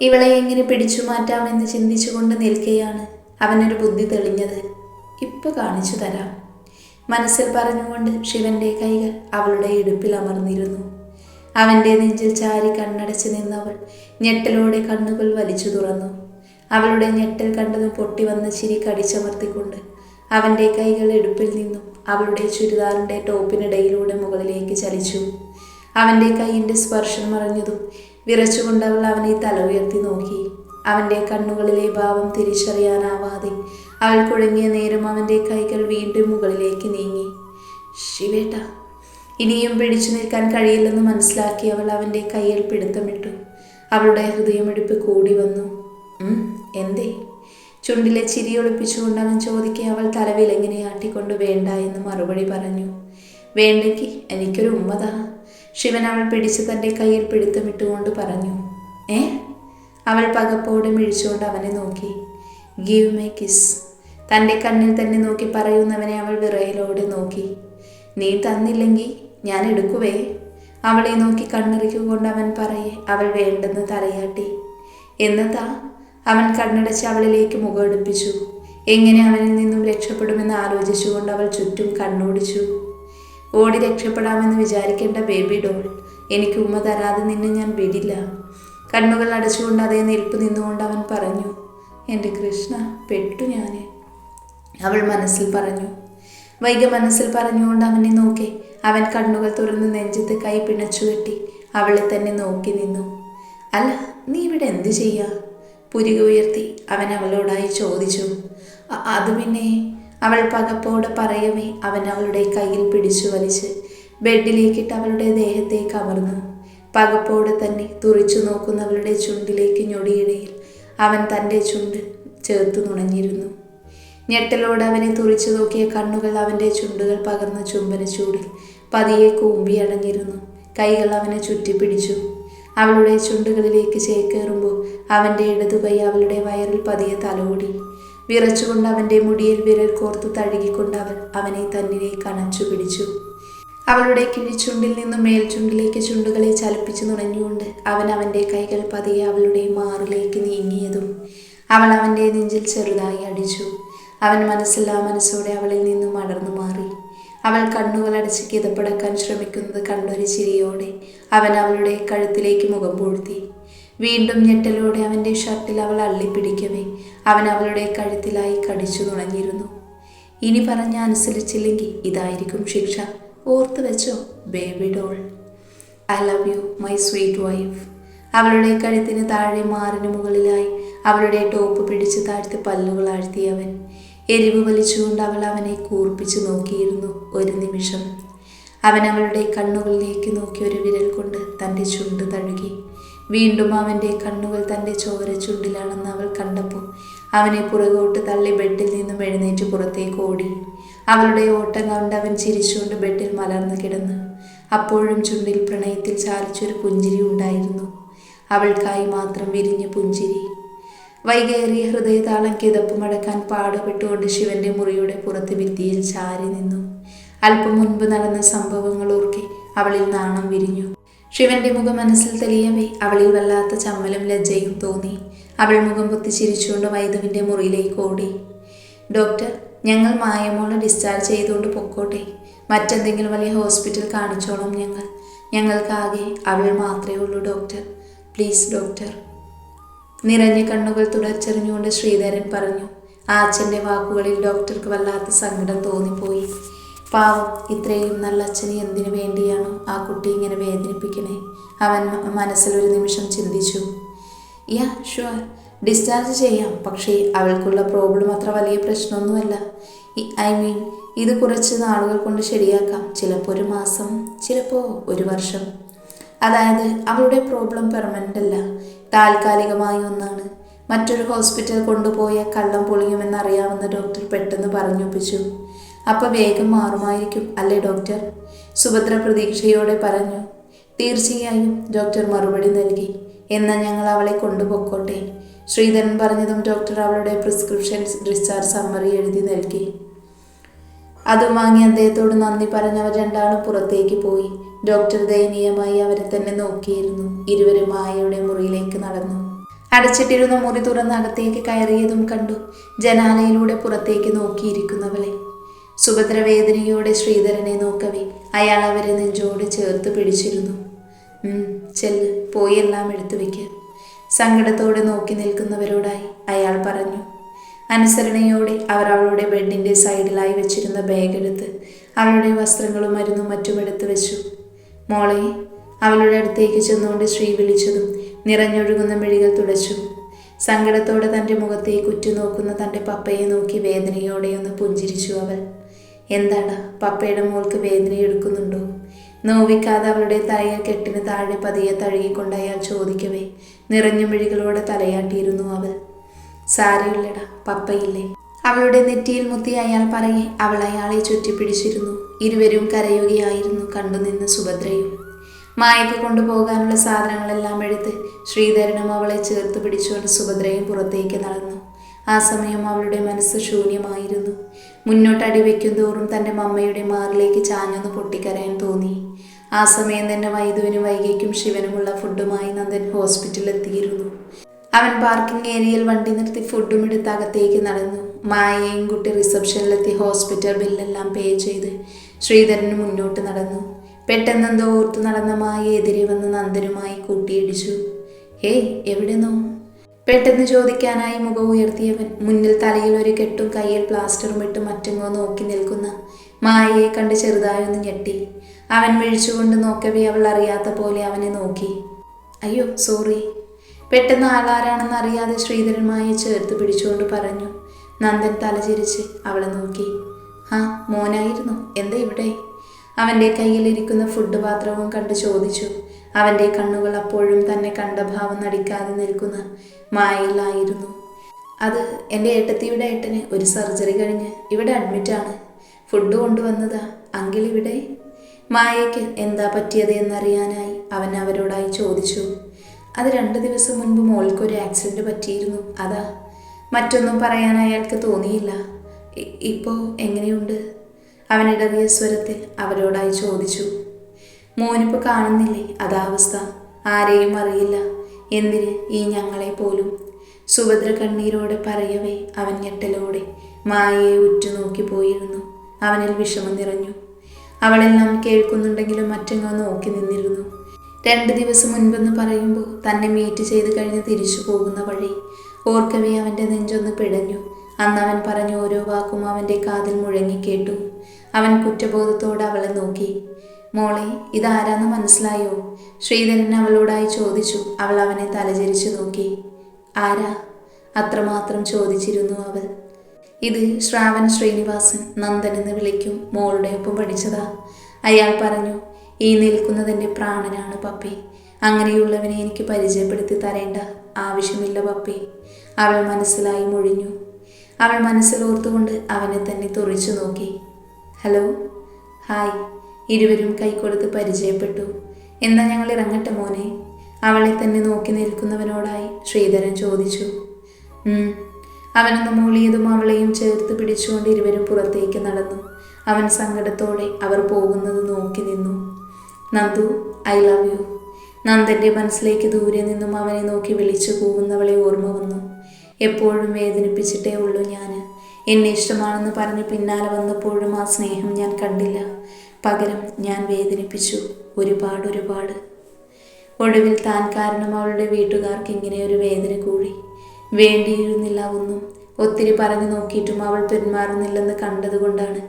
ഇവളെ എങ്ങനെ പിടിച്ചു മാറ്റാമെന്ന് ചിന്തിച്ചുകൊണ്ട് നിൽക്കുകയാണ് അവനൊരു ബുദ്ധി തെളിഞ്ഞത്. ഇപ്പൊ കാണിച്ചു തരാം. മനസ്സിൽ പറഞ്ഞുകൊണ്ട് ശിവന്റെ കൈകൾ അവളുടെ ഇടുപ്പിൽ അമർന്നിരുന്നു. അവന്റെ നെഞ്ചിൽ ചാരി കണ്ണടച്ച് നിന്നവൾ ഞെട്ടലോടെ കണ്ണുകൾ വലിച്ചു തുറന്നു. അവളുടെ ഞെട്ടൽ കണ്ടതും പൊട്ടി വന്ന ചിരി കടിച്ചമർത്തിക്കൊണ്ട് അവന്റെ കൈകൾ ഇടുപ്പിൽ നിന്നും അവളുടെ ചുരിദാറിന്റെ ടോപ്പിനിടയിലൂടെ മുകളിലേക്ക് ചലിച്ചു. അവന്റെ കൈയിന്റെ സ്പർശം മറഞ്ഞതും വിറച്ചുകൊണ്ട് അവൾ അവനെ തല ഉയർത്തി നോക്കി. അവന്റെ കണ്ണുകളിലെ ഭാവം തിരിച്ചറിയാനാവാതെ അവൾ കുഴങ്ങിയ നേരം അവന്റെ കൈകൾ വീണ്ടും മുകളിലേക്ക് നീങ്ങി. ശിവേട്ട ഇനിയും പിടിച്ചു നിൽക്കാൻ കഴിയില്ലെന്ന് മനസ്സിലാക്കി അവൾ അവന്റെ കയ്യിൽ പിടുത്തമിട്ടു. അവളുടെ ഹൃദയമെടുപ്പ് കൂടി വന്നു. എന്തേ? ചുണ്ടിലെ ചിരി ഒളിപ്പിച്ചുകൊണ്ട് അവൻ ചോദിക്കെ അവൾ തലവിലെങ്ങനെ ആട്ടിക്കൊണ്ട് വേണ്ട എന്ന് മറുപടി പറഞ്ഞു. വേണ്ടെങ്കിൽ എനിക്കൊരു ഉമ്മതാ ശിവൻ അവൾ പിടിച്ച് തന്റെ കയ്യിൽ പിടുത്തമിട്ടുകൊണ്ട് പറഞ്ഞു ഏ? അവൾ പകപ്പോടെ മിഴിച്ചുകൊണ്ട് അവനെ നോക്കി. ഗീവ് മൈ കിസ് തന്റെ കണ്ണിൽ തന്നെ നോക്കി പറയുന്നവനെ അവൾ വിറയിലോടെ നോക്കി. നീ തന്നില്ലെങ്കിൽ ഞാൻ എടുക്കുവേ? അവളെ നോക്കി കണ്ണിറിക്കൊണ്ട് അവൻ പറയെ അവൾ വേണ്ടെന്ന് തലയാട്ടി. എന്നതാ? അവൻ കണ്ണടച്ച് അവളിലേക്ക് മുഖമെടുപ്പിച്ചു എങ്ങനെ അവനിൽ നിന്നും രക്ഷപ്പെടുമെന്ന് ആലോചിച്ചുകൊണ്ട് അവൾ ചുറ്റും കണ്ണോടിച്ചു. ഓടി രക്ഷപ്പെടാമെന്ന് വിചാരിക്കേണ്ട ബേബി ഡോൾ എനിക്ക് ഉമ്മ തരാതെ നിന്നെ ഞാൻ വിടില്ല. കണ്ണുകൾ അടച്ചുകൊണ്ട് അതേ നിൽപ്പ് നിന്നുകൊണ്ട് അവൻ പറഞ്ഞു എന്റെ കൃഷ്ണ പെട്ടു ഞാൻ അവൾ മനസ്സിൽ പറഞ്ഞു. വൈകി മനസ്സിൽ പറഞ്ഞുകൊണ്ട് അവനെ നോക്കി. അവൻ കണ്ണുകൾ തുറന്ന് നെഞ്ചത്ത് കൈ പിണച്ചു കെട്ടി അവളെ തന്നെ നോക്കി നിന്നു. അല്ല നീ ഇവിടെ എന്ത് ചെയ്യാ? പുരിക ഉയർത്തി അവൻ അവളോടായി ചോദിച്ചു. "അ- അത് പിന്നെ അവൾ പകപ്പോടെ പറയവേ അവൻ അവളുടെ കയ്യിൽ പിടിച്ചു വലിച്ച് ബെഡിലേക്കിട്ട് അവളുടെ ദേഹത്തേക്ക് അമർന്നു പകപ്പോടെ തന്നെ തുറിച്ചു നോക്കുന്നവളുടെ ചുണ്ടിലേക്ക് ഞൊടിയിടയിൽ അവൻ തന്റെ ചുണ്ട് ചേർത്ത് നുണഞ്ഞിരുന്നു. ഞെട്ടലോട് അവനെ തുറിച്ചു നോക്കിയ കണ്ണുകൾ അവന്റെ ചുണ്ടുകൾ പകർന്ന ചുംബന ചൂടിൽ പതിയെ കൂമ്പി അടഞ്ഞിരുന്നു. കൈകൾ അവനെ ചുറ്റിപ്പിടിച്ചു. അവളുടെ ചുണ്ടുകളിലേക്ക് ചേക്കേറുമ്പോൾ അവന്റെ ഇടതുകൈ അവളുടെ വയറിൽ പതിയെ തലോടി. വിറച്ചുകൊണ്ട് അവന്റെ മുടിയിൽ വിരൽ കോർത്തു തഴുകിക്കൊണ്ട് അവൻ അവനെ തന്നിലേക്ക് അണച്ചു പിടിച്ചു. അവളുടെ കിഴിച്ചുണ്ടിൽ നിന്നും മേൽചുണ്ടിലേക്ക് ചുണ്ടുകളെ ചലിപ്പിച്ചു നുണഞ്ഞുകൊണ്ട് അവൻ അവന്റെ കൈകൾ പതിയെ അവളുടെ മാറിലേക്ക് നീങ്ങിയതും അവൾ അവന്റെ നെഞ്ചിൽ ചെറുതായി അടിച്ചു. അവൻ മനസ്സില്ലാ മനസ്സോടെ അവളിൽ നിന്നും അടർന്നു മാറി. അവൾ കണ്ണുകൾ അടച്ച് കിതപ്പടക്കാൻ ശ്രമിക്കുന്നത് കണ്ടൊരു ചിരിയോടെ അവൻ അവളുടെ കഴുത്തിലേക്ക് മുഖം പൂഴ്ത്തി. വീണ്ടും ഞെട്ടലോടെ അവന്റെ ഷർട്ടിൽ അവൾ അള്ളിപ്പിടിക്കവേ അവൻ അവളുടെ കഴുത്തിലായി കടിച്ചു നുണഞ്ഞിരുന്നു. ഇനി പറഞ്ഞ അനുസരിച്ചില്ലെങ്കിൽ ഇതായിരിക്കും ശിക്ഷ. ഓർത്തു വെച്ചോ baby doll I love you my sweet wife അവളുടെ കഴുത്തിന് താഴെ മാറിന് മുകളിലായി അവളുടെ ടോപ്പ് പിടിച്ച് താഴ്ത്തി പല്ലുകൾ ആഴ്ത്തി അവൻ. എരിവ് വലിച്ചുകൊണ്ട് അവൾ അവനെ കൂർപ്പിച്ചു നോക്കിയിരുന്നു ഒരു നിമിഷം. അവൻ അവളുടെ കണ്ണുകളിലേക്ക് നോക്കി ഒരു വിരൽ കൊണ്ട് തന്റെ ചുണ്ട് തഴുകി. വീണ്ടും അവന്റെ കണ്ണുകൾ തന്റെ ചോര ചുണ്ടിലാണെന്ന് അവൾ കണ്ടപ്പോൾ അവനെ പുറകോട്ട് തള്ളി ബെഡിൽ നിന്നും എഴുന്നേറ്റ് പുറത്തേക്ക് ഓടി. അവളുടെ ഓട്ടം കണ്ട് അവൻ ചിരിച്ചുകൊണ്ട് ബെഡിൽ മലർന്നു കിടന്നു. അപ്പോഴും ചുണ്ടിൽ പ്രണയത്തിൽ ചാലിച്ചൊരു പുഞ്ചിരി ഉണ്ടായിരുന്നു. അവൾക്കായി മാത്രം വിരിഞ്ഞ പുഞ്ചിരി. വൈകേറിയ ഹൃദയതാളം കിതപ്പുമടക്കാൻ പാടുപെട്ടുകൊണ്ട് ശിവന്റെ മുറിയുടെ പുറത്ത് ഭിത്തിയിൽ ചാരി നിന്നു. അല്പം മുൻപ് നടന്ന സംഭവങ്ങൾ ഓർക്കെ അവളിൽ നാണം വിരിഞ്ഞു. ശിവന്റെ മുഖം മനസ്സിൽ തെളിയവേ അവളിൽ വല്ലാത്ത ചമ്മലും ലജ്ജയും തോന്നി. അവൾ മുഖം പൊത്തി ചിരിച്ചുകൊണ്ട് വൈദവിന്റെ മുറിയിലേക്ക് ഓടി. ഡോക്ടർ ഞങ്ങൾ മായമോളെ ഡിസ്ചാർജ് ചെയ്തുകൊണ്ട് പൊക്കോട്ടെ. മറ്റെന്തെങ്കിലും വലിയ ഹോസ്പിറ്റൽ കാണിച്ചോളും ഞങ്ങൾ. ഞങ്ങൾക്കാകെ അവൾ മാത്രമേ ഉള്ളൂ ഡോക്ടർ. Please doctor. നിറഞ്ഞ കണ്ണുകൾ തുടച്ചെറിഞ്ഞുകൊണ്ട് ശ്രീധരൻ പറഞ്ഞു. അച്ഛന്റെ വാക്കുകളിൽ ഡോക്ടർക്ക് വല്ലാത്ത സങ്കടം തോന്നിപ്പോയി. പാവം ഇത്രയും നല്ല അച്ഛനെ എന്തിനു വേണ്ടിയാണോ ആ കുട്ടി ഇങ്ങനെ വേദനിപ്പിക്കണേ? അവൻ മനസ്സിലൊരു നിമിഷം ചിന്തിച്ചു. യാ ഷുവർ ഡിസ്ചാർജ് ചെയ്യാം. പക്ഷേ അവൾക്കുള്ള പ്രോബ്ലം അത്ര വലിയ പ്രശ്നമൊന്നുമല്ല. ഐ മീൻ ഇത് കുറച്ച് നാളുകൾ കൊണ്ട് ശരിയാക്കാം. ചിലപ്പോൾ ഒരു മാസം ചിലപ്പോൾ ഒരു വർഷം. അതായത് അവളുടെ പ്രോബ്ലം പെർമനന്റ് അല്ല. താൽക്കാലികമായ ഒന്നാണ്. മറ്റൊരു ഹോസ്പിറ്റൽ കൊണ്ടുപോയ കള്ളം പൊളിയുമെന്നറിയാവുന്ന ഡോക്ടർ പെട്ടെന്ന് പറഞ്ഞൊപ്പിച്ചു. അപ്പോൾ വേഗം മാറുമായിരിക്കും അല്ലേ ഡോക്ടർ സുഭദ്ര പ്രതീക്ഷയോടെ പറഞ്ഞു. തീർച്ചയായും ഡോക്ടർ മറുപടി നൽകി. എന്നാൽ ഞങ്ങൾ അവളെ കൊണ്ടുപോയിക്കോട്ടെ ശ്രീധരൻ പറഞ്ഞതും ഡോക്ടർ അവളുടെ പ്രിസ്ക്രിപ്ഷൻ ഡിസ്ചാർജ് സമ്മറി എഴുതി നൽകി. അതും വാങ്ങി അദ്ദേഹത്തോട് നന്ദി പറഞ്ഞവർ രണ്ടാളും പുറത്തേക്ക് പോയി. ഡോക്ടർ ദയനീയമായി അവരെ തന്നെ നോക്കിയിരുന്നു. ഇരുവരും ആയയുടെ മുറിയിലേക്ക് നടന്നു. അടച്ചിട്ടിരുന്ന മുറി തുറന്ന് അകത്തേക്ക് കയറിയതും കണ്ടു. ജനാലയിലൂടെ പുറത്തേക്ക് നോക്കിയിരിക്കുന്നവളെ. സുഭദ്ര വേദനയോടെ ശ്രീധരനെ നോക്കവേ അയാൾ അവരെ നെഞ്ചോട് ചേർത്ത് പിടിച്ചിരുന്നു. "ഉം, ചെല്ല് പോയി എല്ലാം എടുത്തു വെക്ക്. സങ്കടത്തോടെ നോക്കി നിൽക്കുന്നവരോടായി അയാൾ പറഞ്ഞു അനുസരണയോടെ അവർ അവളുടെ ബെഡിന്റെ സൈഡിലായി വെച്ചിരുന്ന ബാഗ് എടുത്ത് അവളുടെ വസ്ത്രങ്ങളും മരുന്നും മറ്റും എടുത്തു വെച്ചു. മോളെ അവളുടെ അടുത്തേക്ക് ചെന്നുകൊണ്ട് ശ്രീ വിളിച്ചതും നിറഞ്ഞൊഴുകുന്ന മിഴികൾ തുടച്ചു. സങ്കടത്തോടെ തന്റെ മുഖത്തേക്ക് ഉറ്റുനോക്കുന്ന തന്റെ പപ്പയെ നോക്കി വേദനയോടെ ഒന്ന് പുഞ്ചിരിച്ചു അവൾ. എന്താടാ പപ്പയുടെ മോൾക്ക് വേദന എടുക്കുന്നുണ്ടോ നോവിക്കാതെ അവളുടെ തലയിൽ കെട്ടിന് താഴെ പതിയെ തഴുകിക്കൊണ്ട് അയാൾ ചോദിക്കവേ നിറഞ്ഞ മിഴികളോടെ തലയാട്ടിയിരുന്നു അവൾ. സാരയില്ലടാ പപ്പയില്ലേ. അവളുടെ നെറ്റിയിൽ മുത്തി അയാൾ പറയെ അവൾ അയാളെ ചുറ്റിപ്പിടിച്ചിരുന്നു. ഇരുവരും കരയുകയായിരുന്നു കണ്ടുനിന്ന് സുഭദ്രയും. മായക്ക് കൊണ്ടുപോകാനുള്ള സാധനങ്ങളെല്ലാം എടുത്ത് ശ്രീധരനും അവളെ ചേർത്ത് പിടിച്ചുകൊണ്ട് സുഭദ്രയും പുറത്തേക്ക് നടന്നു. ആ സമയം അവളുടെ മനസ്സ് ശൂന്യമായിരുന്നു. മുന്നോട്ടടി വയ്ക്കും തോറും തന്റെ മമ്മയുടെ മാറിലേക്ക് ചാഞ്ഞൊന്ന് പൊട്ടിക്കരയാൻ തോന്നി. ആ സമയം തന്നെ വൈദുവിനും വൈകിക്കും ശിവനുമുള്ള ഫുഡുമായി നന്ദൻ ഹോസ്പിറ്റലിൽ എത്തിയിരുന്നു അവൻ പാർക്കിംഗ് ഏരിയയിൽ വണ്ടി നിർത്തി ഫുഡും എടുത്ത് അകത്തേക്ക് നടന്നു. മായയും കുട്ടി റിസപ്ഷനിലെത്തി ഹോസ്പിറ്റൽ ബില്ലെല്ലാം പേ ചെയ്ത് ശ്രീധരന് മുന്നോട്ട് നടന്നു. പെട്ടെന്നെന്തോ ഓർത്തു നടന്ന മായ എതിരെ വന്ന് നന്ദനുമായി കൂട്ടിയിടിച്ചു. ഏയ് എവിടെന്നോ? പെട്ടെന്ന് ചോദിക്കാനായി മുഖം ഉയർത്തിയവൻ മുന്നിൽ തലയിൽ ഒരു കെട്ടും കയ്യിൽ പ്ലാസ്റ്ററും ഇട്ട് മറ്റെങ്ങോ നോക്കി നിൽക്കുന്ന മായയെ കണ്ട് ചെറുതായൊന്ന് ഞെട്ടി. അവൻ വിഴിച്ചുകൊണ്ട് നോക്കവേ അവൾ അറിയാത്ത പോലെ അവനെ നോക്കി. അയ്യോ സോറി. പെട്ടെന്ന് ആളാരാണെന്ന് അറിയാതെ ശ്രീധരൻ മായയെ ചേർത്ത് പിടിച്ചുകൊണ്ട് പറഞ്ഞു. നന്ദൻ തലചിരിച്ച് അവളെ നോക്കി. ആ മോനായിരുന്നു. എന്താ ഇവിടെ? അവന്റെ കയ്യിലിരിക്കുന്ന ഫുഡ് പാത്രവും കണ്ട് ചോദിച്ചു. അവന്റെ കണ്ണുകൾ അപ്പോഴും തന്നെ കണ്ട ഭാവം നടിക്കാതെ നിൽക്കുന്ന മായയിലായിരുന്നു. അത് എന്റെ ഏട്ടത്തിയുടെ ഏട്ടന് ഒരു സർജറി കഴിഞ്ഞ് ഇവിടെ അഡ്മിറ്റാണ് ഫുഡ് കൊണ്ടുവന്നതാ. അങ്കിൾ ഇവിടെ? മായയ്ക്ക് എന്താ പറ്റിയത് എന്നറിയാനായി അവൻ അവരോടായി ചോദിച്ചു. അത് രണ്ട് ദിവസം മുൻപ് മോൾക്ക് ഒരു ആക്സിഡന്റ് പറ്റിയിരുന്നു. അതാ. മറ്റൊന്നും പറയാൻ അയാൾക്ക് തോന്നിയില്ല. ഇപ്പോൾ ഇപ്പോ എങ്ങനെയുണ്ട്? അവനിടറിയ സ്വരത്തിൽ അവരോടായി ചോദിച്ചു. മോനിപ്പോൾ കാണുന്നില്ലേ? അതാ അവസ്ഥ. ആരെയും അറിയില്ല. എന്തിന് ഈ ഞങ്ങളെ പോലും സുഭദ്ര കണ്ണീരോടെ പറയവേ അവൻ ഞെട്ടലോടെ മായയെ ഉറ്റുനോക്കി പോയിരുന്നു. അവനിൽ വിഷമം നിറഞ്ഞു. അവളെല്ലാം കേൾക്കുന്നുണ്ടെങ്കിലും മറ്റെങ്ങോ നോക്കി നിന്നിരുന്നു. രണ്ട് ദിവസം മുൻപെന്ന് പറയുമ്പോൾ തന്നെ മീറ്റ് ചെയ്ത് കഴിഞ്ഞ് തിരിച്ചു പോകുന്ന വഴി ഓർക്കവേ അവന്റെ നെഞ്ചൊന്ന് പിടഞ്ഞു. അന്ന് അവൻ പറഞ്ഞ ഓരോ വാക്കും അവന്റെ കാതിൽ മുഴങ്ങി കേട്ടു. അവൻ കുറ്റബോധത്തോടെ അവളെ നോക്കി. മോളെ ഇതാരാന്ന് മനസ്സിലായോ? ശ്രീധരൻ അവളോടായി ചോദിച്ചു. അവൾ അവനെ തലചരിച്ചു നോക്കി. ആരാ? അത്രമാത്രം ചോദിച്ചിരുന്നു അവൾ. ഇത് ശ്രാവൺ ശ്രീനിവാസൻ നന്ദൻ എന്ന് വിളിക്കും മോളുടെ ഒപ്പം പഠിച്ചതാ. അയാൾ പറഞ്ഞു ഈ നിൽക്കുന്നതിന്റെ പ്രാണനാണ് പപ്പി. അങ്ങനെയുള്ളവനെ എനിക്ക് പരിചയപ്പെടുത്തി തരേണ്ട ആവശ്യമില്ല പപ്പി. അവൾ മനസ്സിലായി മുഴിഞ്ഞു. അവൾ മനസ്സിലോർത്തുകൊണ്ട് അവനെ തന്നെ തുറിച്ചു നോക്കി. ഹലോ? ഹായ്. ഇരുവരും കൈകൊടുത്ത് പരിചയപ്പെട്ടു. എന്നാൽ ഞങ്ങൾ ഇറങ്ങട്ടെ മോനെ? അവളെ തന്നെ നോക്കി നിൽക്കുന്നവനോടായി ശ്രീധരൻ ചോദിച്ചു. അവനൊന്ന് മൂളിയതും അവളെയും ചേർത്ത് പിടിച്ചുകൊണ്ട് ഇരുവരും പുറത്തേക്ക് നടന്നു. അവൻ സങ്കടത്തോടെ അവർ പോകുന്നത് നോക്കി നിന്നു. Nandu I love you. നന്ദന്റെ മനസ്സിലേക്ക് ദൂരെ നിന്നും അവനെ നോക്കി വിളിച്ചു കൂവുന്നവളെ ഓർമ്മ വന്നു. എപ്പോഴും വേദനിപ്പിച്ചിട്ടേ ഉള്ളൂ ഞാൻ എന്നെ ഇഷ്ടമാണെന്ന് പറഞ്ഞ് പിന്നാലെ വന്നപ്പോഴും ആ സ്നേഹം ഞാൻ കണ്ടില്ല. പകരം ഞാൻ വേദനിപ്പിച്ചു ഒരുപാട് ഒരുപാട്. ഒടുവിൽ താൻ കാരണം അവളുടെ വീട്ടുകാർക്ക് ഇങ്ങനെ ഒരു വേദന കൂടി. വേണ്ടിയിരുന്നില്ല ഒന്നും. ഒത്തിരി പറഞ്ഞു നോക്കിയിട്ടും അവൾ പെരുമാറുന്നില്ലെന്ന് കണ്ടതുകൊണ്ടാണ്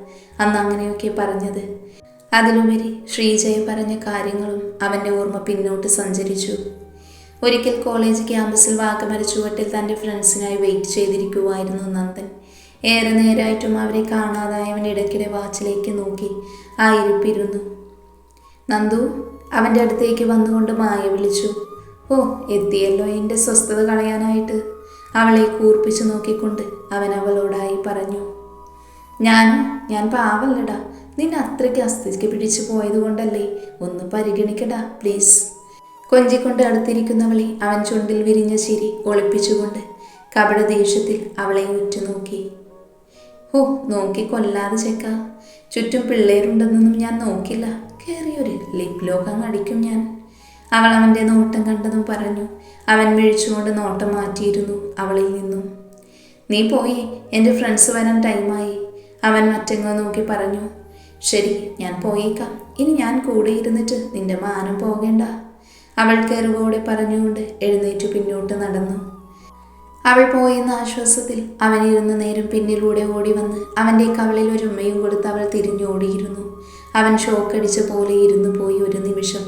അന്ന് അങ്ങനെയൊക്കെ പറഞ്ഞത്. അതിലുപരി ശ്രീജയ പറഞ്ഞ കാര്യങ്ങളും അവന്റെ ഓർമ്മ പിന്നോട്ട് സഞ്ചരിച്ചു. ഒരിക്കൽ കോളേജ് ക്യാമ്പസിൽ വാഗമര ചുവട്ടിൽ തന്റെ ഫ്രണ്ട്സിനായി വെയിറ്റ് ചെയ്തിരിക്കുമായിരുന്നു നന്ദൻ. ഏറെ നേരമായിട്ടും അവരെ കാണാതായവൻ ഇടയ്ക്കിടെ വാച്ചിലേക്ക് നോക്കി ആ ഇരിപ്പിരുന്നു നന്ദു അവന്റെ അടുത്തേക്ക് വന്നുകൊണ്ട് മായ വിളിച്ചു. ഓ എത്തിയല്ലോ എന്റെ സ്വസ്ഥത കളയാനായിട്ട് അവളെ കൂർപ്പിച്ചു നോക്കിക്കൊണ്ട് അവൻ അവളോടായി പറഞ്ഞു. ഞാൻ ഞാൻ പാവല്ലടാ നിന്നെ അത്രയ്ക്ക് അസ്ഥിക്ക് പിടിച്ചു പോയതുകൊണ്ടല്ലേ ഒന്ന് പരിഗണിക്കടാ പ്ലീസ് കൊഞ്ചിക്കൊണ്ട് അടുത്തിരിക്കുന്നവളെ അവൻ ചുണ്ടിൽ വിരിഞ്ഞ ചിരി ഒളിപ്പിച്ചുകൊണ്ട് കപട ദേഷ്യത്തിൽ അവളെ ഉറ്റുനോക്കി. ഓ നോക്കി കൊല്ലാതെ ചെക്ക. ചുറ്റും പിള്ളേരുണ്ടെന്നൊന്നും ഞാൻ നോക്കില്ല. കയറിയൊരു ലിപ് ലോകം അടിക്കും ഞാൻ. അവൾ അവന്റെ നോട്ടം കണ്ടതും പറഞ്ഞു. അവൻ വിഴിച്ചുകൊണ്ട് നോട്ടം മാറ്റിയിരുന്നു അവളിൽ നിന്നും. നീ പോയി. എന്റെ ഫ്രണ്ട്സ് വരാൻ ടൈമായി അവൻ മറ്റെങ്ങോ നോക്കി പറഞ്ഞു. ശരി ഞാൻ പോയേക്കാം. ഇനി ഞാൻ കൂടെ ഇരുന്നിട്ട് നിന്റെ മാനം പോകേണ്ട. അവൾ കയറുകോടെ പറഞ്ഞുകൊണ്ട് എഴുന്നേറ്റ് പിന്നോട്ട് നടന്നു. അവൾ പോയെന്ന ആശ്വാസത്തിൽ അവൻ ഇരുന്ന നേരം പിന്നിലൂടെ ഓടി വന്ന് അവന്റെ കവളിൽ ഒരു ഉമ്മയും കൊടുത്ത് അവൾ തിരിഞ്ഞോടിയിരുന്നു അവൻ ഷോക്കടിച്ച പോലെ ഇരുന്നു പോയി ഒരു നിമിഷം.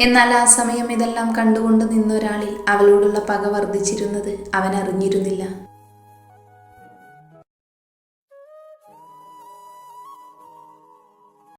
എന്നാൽ ആ സമയം ഇതെല്ലാം കണ്ടുകൊണ്ട് നിന്നൊരാളിൽ അവളോടുള്ള പക വർദ്ധിച്ചിരുന്നത് അവൻ അറിഞ്ഞിരുന്നില്ല.